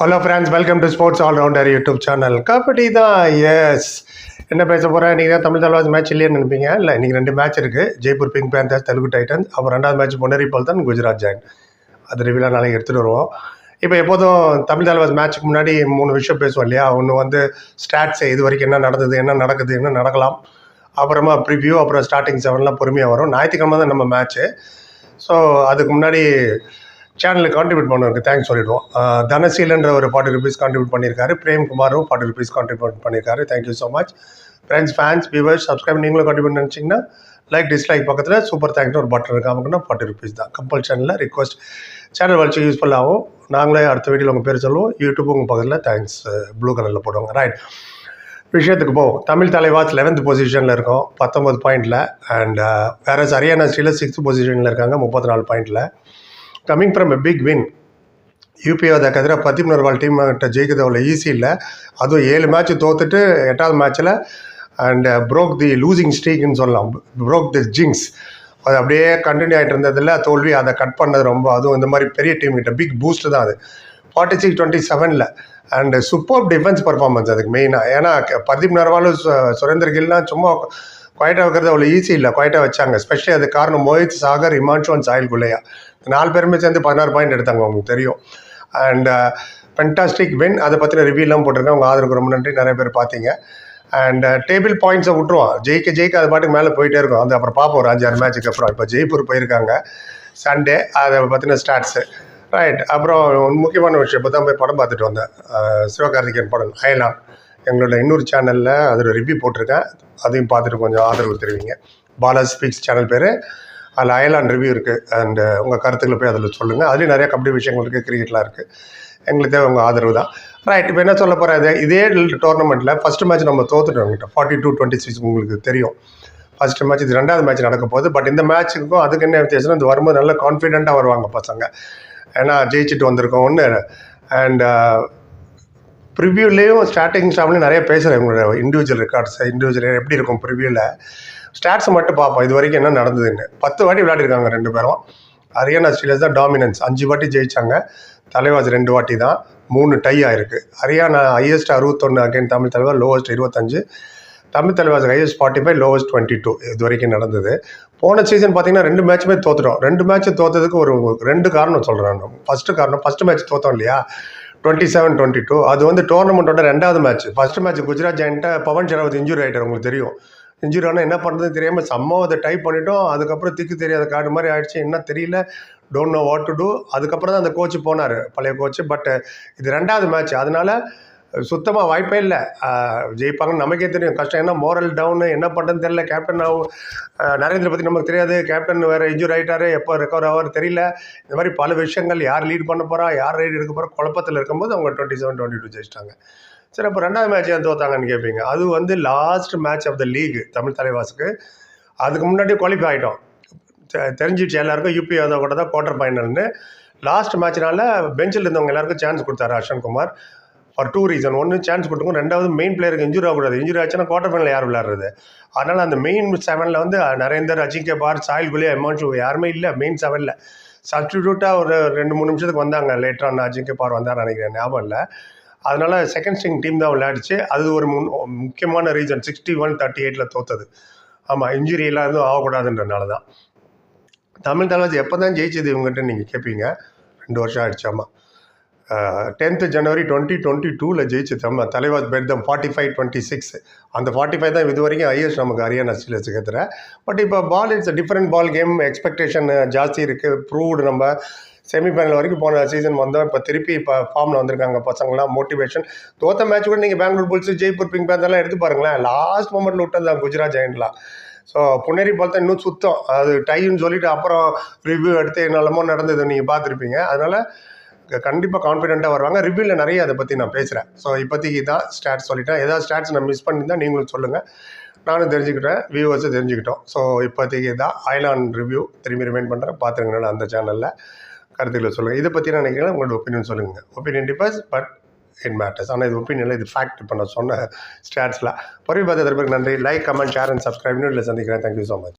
Hello friends welcome to sports allrounder YouTube channel kabaddi தான் S என்ன பேச போகிறேன் நீங்கள் தான் தமிழ் தலைவாஸ் மேட்ச் இல்லையே நினைப்பீங்க? இல்லை இன்றைக்கி ரெண்டு மேட்ச் இருக்குது Jaipur pink panthers Telugu titans அப்புறம் ரெண்டாவது மேட்ச் பொன்னேரி தான் குஜராத் ஜாயின் அது ரிவிலாக நாளைக்கு எடுத்துகிட்டு வருவோம். இப்போ எப்போதும் தமிழ் தலைவாஸ் மேட்ச்சுக்கு முன்னாடி மூணு விஷயம் பேசுவோம் இல்லையா? ஒன்று வந்து ஸ்டாட்ஸ் இது வரைக்கும் என்ன நடந்தது என்ன நடக்குது என்ன நடக்கலாம். அப்புறமா ப்ரிவ்யூ அப்புறம் ஸ்டார்டிங் செவன்லாம் பொறுமையாக வரும். ஞாயிற்றுக்கிழமை தான் நம்ம மேட்ச்சு ஸோ அதுக்கு முன்னாடி சேனலுக்கு கான்ட்ரிபியூட் பண்ணுறதுக்கு தேங்க்ஸ் சொல்லிடுவோம். தனசீலன்ற ஒரு ஃபார்ட்டி ருபீஸ் கான்ட்ரிபியூட் பண்ணியிருக்காரு. பிரேம்குமாரும் ஃபார்ட்டி ருபீஸ் கான்ட்ரிபியூட் பண்ணியிருக்காரு. Thank you so much friends fans viewers subscribe நீங்களும் கான்ட்ரிபியூட் நினச்சிங்கன்னா லைக் டிஸ்லைக் பக்கத்தில் சூப்பர் தேங்க்னு ஒரு பட்டன் இருக்கு. அவங்கன்னா ஃபார்ட்டி ருபீஸ் தான். கம்பல் சேனலில் ரிக்வஸ்ட் சேனல் வளர்ச்சி யூஸ்ஃபுல்லாகும் நாங்களே அடுத்த வீடியோவில் உங்கள் பேர் சொல்லுவோம். யூடியூப் உங்கள் பக்கத்தில் தேங்க்ஸ் ப்ளூ கலரில் போடுவாங்க. ரைட் விஷயத்துக்கு போவோம். தமிழ் தலைவாஸ் லெவன்த் பொசிஷனில் இருக்கோம். பத்தொம்பது பாயிண்டில் அண்ட் வேற ஹரியானா ஸ்டீலர் சிக்ஸ்த் பொசிஷனில் இருக்காங்க. முப்பத்தி நாலு பாயிண்டில் coming from a big win யூபிஓத கதிர பதிமூணு நர்வால் டீம் கிட்ட ஜெயிக்கிறது அவ்வளோ ஈஸி இல்லை. அதுவும் ஏழு மேட்ச் தோத்துட்டு எட்டாவது மேட்ச்சில் அண்ட் ப்ரோக் தி லூசிங் ஸ்ட்ரீக்னு சொல்லலாம். ப்ரோக் தி ஜிங்ஸ் அது அப்படியே கண்டினியூ ஆகிட்டு இருந்ததில் தோல்வி அதை கட் பண்ணது ரொம்ப. அதுவும் இந்த மாதிரி பெரிய டீம் கிட்ட பிக் பூஸ்ட் தான் அது. ஃபார்ட்டி சிக்ஸ் டுவெண்ட்டி செவனில் அண்ட் சூப்பர் டிஃபென்ஸ் பர்ஃபார்மன்ஸ் அதுக்கு மெயினாக ஏன்னா பர்தீப் நர்வாலும் சு- சுரேந்தர் கில்லாம் சும்மா குவாய்ட்டாக வைக்கிறது அவ்வளோ ஈஸி இல்லை. குவாய்ட்டாக வச்சாங்க. ஸ்பெஷலி அது காரணம் மோஹித் சாகர் இமான்ஷு அண்ட் சாயில் குலையா. நாலு பேருமே சேர்ந்து பதினாறு பாயிண்ட் எடுத்தாங்க உங்களுக்கு தெரியும். அண்ட் ஃபென்டாஸ்டிக் வின் அதை பற்றின ரிவ்யூலாம் போட்டிருக்கேன் உங்கள் ஆதரவுக்கு ரொம்ப நன்றி. நிறைய பேர் பார்த்தீங்க. அண்ட் டேபிள் பாயிண்ட்ஸை விட்டுருவோம் ஜெயிக்க ஜெயிக்க அது பாட்டுக்கு மேலே போயிட்டே இருக்கும். அது அப்புறம் பார்ப்போம். ஒரு அஞ்சாறு மேட்ச்சுக்கு அப்புறம். இப்போ ஜெய்ப்பூர் போயிருக்காங்க. சண்டே அதை பற்றின ஸ்டாட்ஸு ரைட் அப்புறம் முக்கியமான விஷயம் இப்போ தான் போய் படம் பார்த்துட்டு வந்தேன். சிவகார்த்திகேயன் படம். அயலான். எங்களோட இன்னொரு சேனலில் அதில் ரிவ்யூ போட்டிருக்கேன் அதையும் பார்த்துட்டு கொஞ்சம் ஆதரவு தெரிவிங்க. பாலா ஸ்பீக்ஸ் சேனல் பேர். அதில் அயலான் ரிவ்யூ இருக்குது அண்டு உங்கள் கருத்துக்களை போய் அதில் சொல்லுங்கள் அதுலேயும் நிறைய கபடி விஷயங்கள் இருக்குது கிரிக்கெட்லாம் இருக்குது எங்களுக்கு தேவை உங்கள் ஆதரவு தான். ரைட் இப்போ என்ன சொல்ல போகிறேன் இதே டோர்னமெண்ட்டில் ஃபஸ்ட்டு மேட்ச் நம்ம தோத்துட்டோம் கிட்ட ஃபார்ட்டி டூ டுவெண்ட்டி சிக்ஸ் உங்களுக்கு தெரியும். ஃபஸ்ட்டு மேட்ச் இது ரெண்டாவது மேட்ச் நடக்க போகுது. பட் இந்த மேட்ச்சுக்கும் அதுக்கு என்ன வித்தியாசம் இது வரும்போது நல்லா கான்ஃபிடென்ட்டாக வருவாங்க பசங்க. ஏன்னா ஜெயிச்சுட்டு வந்திருக்கோம் ஒன்று அண்ட் ப்ரிவியூலேயும் ஸ்டார்டிங் ஸ்டாப்லேயும் நிறைய பேசுகிறேன் உங்களோட இண்டிவிஜுவல் ரெக்கார்ட்ஸை இண்டிவிஜுவல் எப்படி இருக்கும் ப்ரிவியூவில் ஸ்டாட்ஸ் மட்டும் பார்ப்போம். இது வரைக்கும் என்ன நடந்ததுன்னு. பத்து வாட்டி விளையாடிருக்காங்க ரெண்டு பேரும். ஹரியானா ஸ்டீலர்ஸ் தான் டாமினன்ஸ் அஞ்சு வாட்டி ஜெயிச்சாங்க. தலைவாஸ் ரெண்டு வாட்டி தான். மூணு டை ஆயிருக்கு. ஹரியானா ஹையஸ்ட் அறுபத்தொன்று அகைன் தமிழ் தலைவர் லோவஸ்ட் இருபத்தஞ்சு. Tamil Thalaivas highest forty five lowest twenty two இது வரைக்கும் நடந்தது. போன சீசன் பார்த்தீங்கன்னா ரெண்டு மேட்ச்சுமே தோத்துட்டோம். ரெண்டு மேட்ச் தோத்ததுக்கு ஒரு ரெண்டு காரணம் சொல்கிறேன் நான். ஃபஸ்ட்டு காரணம் ஃபஸ்ட்டு மேட்ச் தோத்தோம் இல்லையா? டுவெண்ட்டி செவன் டுவெண்ட்டி டூ அது வந்து டோர்னமெண்ட்டோட ரெண்டாவது மேட்ச் ஃபஸ்ட்டு மேட்ச் குஜராத் ஜாயின்ட்ட பவன் ஷெராவத் இன்ஜுரி ஆகிட்டார் உங்களுக்கு தெரியும். இன்ஜுரி ஆனால் என்ன பண்ணுறதுன்னு தெரியாமல் செம்ம அதை டைப் பண்ணிட்டோம். அதுக்கப்புறம் திக்கு தெரியாத கார்டு மாதிரி ஆயிடுச்சு. என்ன தெரியல. Don't know what to do அதுக்கப்புறம் தான் அந்த கோச்சு போனார் பழைய கோச்சு பட் இது ரெண்டாவது மேட்ச் அதனால சுத்தமாக வாய்ப்பே இல்லை. ஜெயிப்பாங்கன்னு நமக்கே தெரியும். கஷ்டம். ஏன்னா மோரல் டவுனு என்ன பண்ணுறதுன்னு தெரியல. கேப்டன் ஆகும் நரேந்திர பற்றி நமக்கு தெரியாது. கேப்டன் வேறு இன்ஜூர் ஆகிட்டாரு எப்போ ரெக்கவர் ஆவார் தெரியல. இந்த மாதிரி பல விஷயங்கள் யார் லீட் பண்ண போகிறா யார் ரைடு எடுக்க போகிறா குழப்பத்தில் இருக்கும்போது அவங்க டுவெண்ட்டி செவன் டுவெண்ட்டி டூ ஜெயிச்சிட்டாங்க. சரி அப்போ ரெண்டாவது மேட்ச் ஏன் தோத்தாங்கன்னு கேட்பீங்க அது வந்து last match of the league Tamil தலைவாசுக்கு. அதுக்கு முன்னாடி குவாலிஃபை ஆகிட்டோம் தெ- எல்லாருக்கும். யூபி யாதவ் கூட தான் குவார்டர் ஃபைனல்னு லாஸ்ட் மேட்ச்னால பெஞ்சில் இருந்தவங்க எல்லாருக்கும் சான்ஸ் கொடுத்தாரு அர்ஷன்குமார் ஃபார் டூ ரீசன் ஒன்று சான்ஸ் கொடுத்துக்கும் ரெண்டாவது மெயின் பிளேயருக்கு இன்ஜுரி ஆகக்கூடாது. இன்ஜுரி ஆச்சுன்னா குவார்டர் ஃபைனல் யார் விளையாடுறது? அதனால் அந்த மெயின் செவனில் வந்து நரேந்தர் அஜிங்கே பார் சாயில் குலியா எமான்ஷு யாருமே இல்லை மெயின் செவனில் சப்ஸ்டிடியூட்டாக ஒரு ரெண்டு மூணு நிமிஷத்துக்கு வந்தாங்க. லேட்டரான அஜிங்கே பார் வந்தார் நினைக்கிறேன். ஞாபகம் இல்லை. அதனால் செகண்ட் ஸ்ட்ரிங் டீம் தான் விளையாடிச்சு. அது ஒரு முன் முக்கியமான ரீசன் சிக்ஸ்டி ஒன் தேர்ட்டி எயிட்டில் தோத்தது. ஆமாம் இன்ஜுரி எல்லாம் எதுவும் ஆகக்கூடாதுன்றனால தான். தமிழ் தலைவர் எப்போ தான் ஜெயிச்சது இவங்ககிட்ட நீங்கள் கேட்பீங்க ரெண்டு வருஷம் ஆயிடுச்சாமா டென்த்து ஜனவரி டுவெண்ட்டி டுவெண்ட்டி டூவில் ஜெயிச்சு தம்ம தலைவாஸ் பெட்தம் ஃபார்ட்டி ஃபைவ் டுவெண்ட்டி சிக்ஸ் அந்த ஃபார்ட்டி ஃபைவ் தான் இது வரைக்கும் ஹையஸ்ட் நமக்கு ஹரியானா ஸ்டீலர்ஸ் கத்துற பட் இப்போ ball it's different ball game expectation ஜாஸ்தி இருக்குது ப்ரூவ்டு நம்ம செமிஃபைனல் வரைக்கும் போன சீசன் வந்தோம் இப்போ திருப்பி இப்போ ஃபார்மில் வந்திருக்காங்க பசங்களாம் மோட்டிவேஷன் தோத்த மேட்ச் கூட நீங்கள் பெங்களூர் புல்ஸ் ஜெய்ப்பூர் பிங்க் பேந்தர்லாம் எடுத்து பாருங்களேன். லாஸ்ட் மூமெண்ட்டில் விட்டது குஜராத் ஜெயின்லாம் ஸோ புனேரி பால் தான் இன்னும் சுத்தம். அது டைன்னு சொல்லிட்டு அப்புறம் ரிவ்யூ எடுத்து என்னெல்லாமோ நடந்தது நீங்கள் பார்த்துருப்பீங்க. அதனால் கண்டிப்பாக கான்ஃபிடென்ட்டாக வருவாங்க. ரிவ்யூவில் நிறைய அதை பற்றி நான் பேசுகிறேன் ஸோ இப்போதைக்கு தான் ஸ்டாட்ஸ் சொல்லிட்டேன். ஏதாவது ஸ்டாட்ஸ் நான் மிஸ் பண்ணியிருந்தால் நீங்களும் சொல்லுங்கள் நானும் தெரிஞ்சுக்கிட்டேன். வியூவர்ஸும் தெரிஞ்சுக்கிட்டோம். ஸோ இப்போதைக்கு தான் ஐலான் ரிவ்யூ திரும்பி ரிமைண்ட் பண்ணுறேன் பார்த்துருங்க அந்த சேனலில் கருத்துக்களை சொல்லுங்கள் இதை பற்றி நான் நினைக்கிறேன். உங்களோட ஒப்பீனியன் சொல்லுங்கள் opinion differs but it matters ஆனால் இது ஒப்பீனியனில் இது ஃபேக்ட் இப்போ நான் சொன்ன ஸ்டாட்ஸில் பொறுப்பு பார்த்ததற்கு நன்றி. Like comment share and subscribe இல்லை சந்திக்கிறேன். Thank you so much